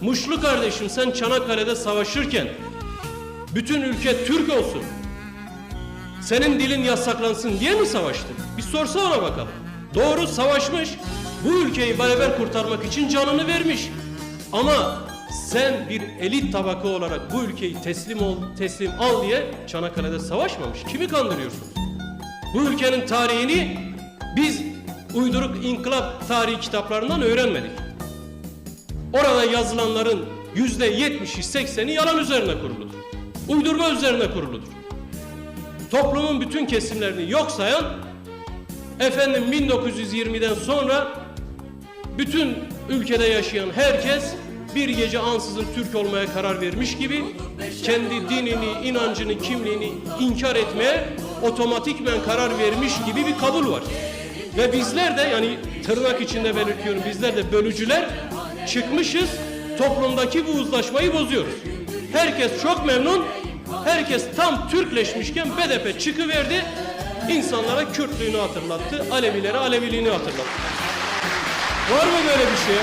Muşlu kardeşim sen Çanakkale'de savaşırken bütün ülke Türk olsun. Senin dilin yasaklansın diye mi savaştın? Bir sorsa ona bakalım. Doğru savaşmış. Bu ülkeyi beraber kurtarmak için canını vermiş. Ama sen bir elit tabaka olarak bu ülkeyi teslim ol, teslim al diye Çanakkale'de savaşmamış. Kimi kandırıyorsunuz? Bu ülkenin tarihini biz uyduruk inkılap tarihi kitaplarından öğrenmedik. Orada yazılanların yüzde yetmişi sekseni yalan üzerine kuruludur. Uydurma üzerine kuruludur. Toplumun bütün kesimlerini yok sayan efendim 1920'den sonra bütün ülkede yaşayan herkes bir gece ansızın Türk olmaya karar vermiş gibi kendi dinini, inancını, kimliğini inkar etmeye otomatikmen karar vermiş gibi bir kabul var. Ve bizler de yani tırnak içinde belirtiyorum bizler de bölücüler çıkmışız toplumdaki bu uzlaşmayı bozuyoruz. Herkes çok memnun. Herkes tam Türkleşmişken BDP çıkıverdi. insanlara Kürtlüğünü hatırlattı. Alevilere Aleviliğini hatırlattı. Var mı böyle bir şey ya?